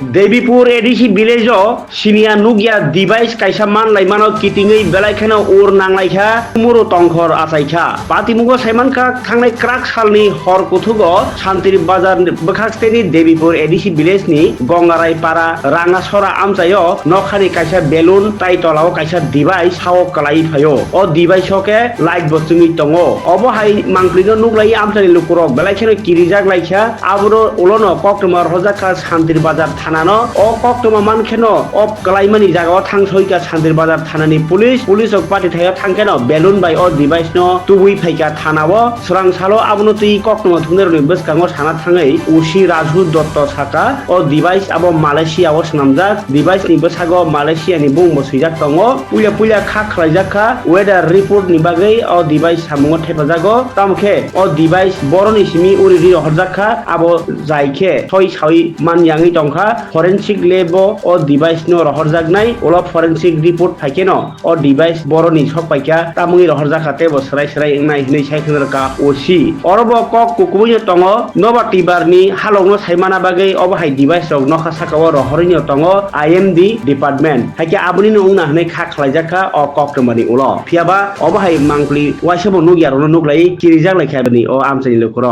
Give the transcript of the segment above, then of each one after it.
Debipur ADC ভিলেজও সিনিয়া নুগিয়া ডিভাইস কাইসা মান লাইমানো কিটিংই বেলাইখানা ওর নাংলাইখা মুরো টংখর আচাইখা পাতিমুগ সাইমানকা থাংনাই ক্রাক সালনি হর কুথুগ, শান্তির বাজার বখাকতেনি দেবীপুর এডিসি ভিলেজনি গঙ্গারাই পাড়া রাঙাসরা আমচাইও নখানি কাইসা বেলুন টাইটলাও কাইসা ডিভাইস হাও কালাই ফায়ো ও ডিভাইসকে লাইট বস্তুমি টঙ অবহাই মাংপ্লিগ নুগলাই আমচানি লুকুরক বেলাইখানা কিরিজাক লাইখা, আবরো ওলনো কক্রমার হজাকা শান্তির বাজার थानानो अकक टमामान खेनो अक कलाइमानि जागाव थांसयका सान्दिर बाजार थानानि पुलिस पुलिस अक पार्टी थायो थांखेनो बेलुन बाय अ डिभाइस नो तुबुइ फैका थानाव सोरां सालो आबनो तुइ कक नमा थुंदेरनि बसकाङो साना थाङै उसि राजु दत्त साका अ डिभाइस आबो मालयसियाव सोनामजाक डिभाइस नि बसागो मालयसियानि बुंबो सैजाक दङो पुया पुया खा खलाइजाका वेदार रिपोर्ट नि बागै अ डिभाइस सामुङो थेफाजागो तामखे अ डिभाइस बरनि सिमि उरि हरजाखा आबो जायखे थय सावै मानियाङै दंखा ফরেন্সিক লেব ও ডিভাইস ন রহরজাগনাই অলপ ফরেন্সিক রিপোর্ট ফাইকেন ও ডিভাইস বড় নিছক পাইকা তামুই রহরজাকাতে বসরাই সেরাই এংনাই হিনাই সাইকেন রকা ওসি অরব কক কুকুবুই তঙ নবা টিবারনি হালগ্ন সাইমানা বাগে অবহাই ডিভাইস রগ নখা সাকাও রহরিন তঙ আইএমডি ডিপার্টমেন্ট হাইকে আবনি ন উনা হিনাই খা খালাইজাকা ও কক তমানি উল ফিয়াবা অবহাই মাংকলি ওয়াইসব নুগিয়ারনো নুগলাই কিরিজাক লাইখাবনি ও আমসানি লোকর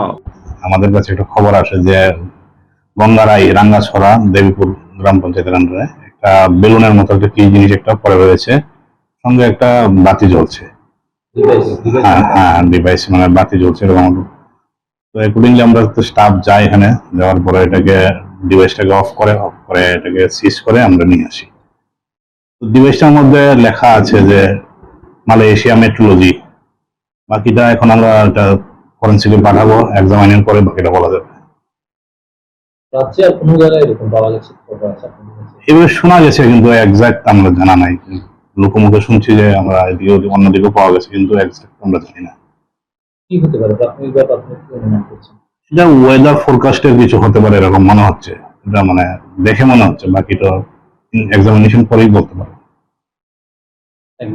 আমাদের কাছে একটা খবর আসে যে গঙ্গারাই রাঙ্গাছড়া দেবীপুর গ্রাম পঞ্চায়েতের আন্ডারে একটা বেলুনের মতো একটা কি জিনিস একটা পড়ে রয়েছে। সঙ্গে একটা বাতি জ্বলছে। হ্যাঁ হ্যাঁ ডিভাইস মানে বাতি জ্বলছে এরকম। তো অ্যাকর্ডিংলি আমরা তো স্টাফ যাই এখানে যাওয়ার পরে এটাকে ডিভাইসটাকে অফ করে অফ করে এটাকে সিজ করে আমরা নিয়ে আসি। তো ডিভাইসটার মধ্যে লেখা আছে যে মালয়েশিয়া মেট্রোলজি বাকিটা এখন আমরা এটা ফরেন্সিকে পাঠাবো এক্সামাইনের পরে বাকিটা বলা যাবে। রাজ্যে আর কোনো জায়গায় এরকম পাওয়া গেছে খবর আছে আপনাদের কাছে? এবার শোনা গেছে কিন্তু এক্সাক্ট আমরা জানা নাই। লোকমুখে শুনছি যে আমরা এদিকে অন্যদিকে পাওয়া গেছে কিন্তু এক্সাক্ট আমরা জানি না। কি হতে পারে? প্রাথমিকভাবে আপনি কি অনুমান করছেন? এটা ওয়েদার ফোরকাস্টের কিছু হতে পারে এরকম মনে হচ্ছে। এটা মানে দেখে মনে হচ্ছে বাকি তো এক্সামিনেশন পরেই বলতে পারব। স্যার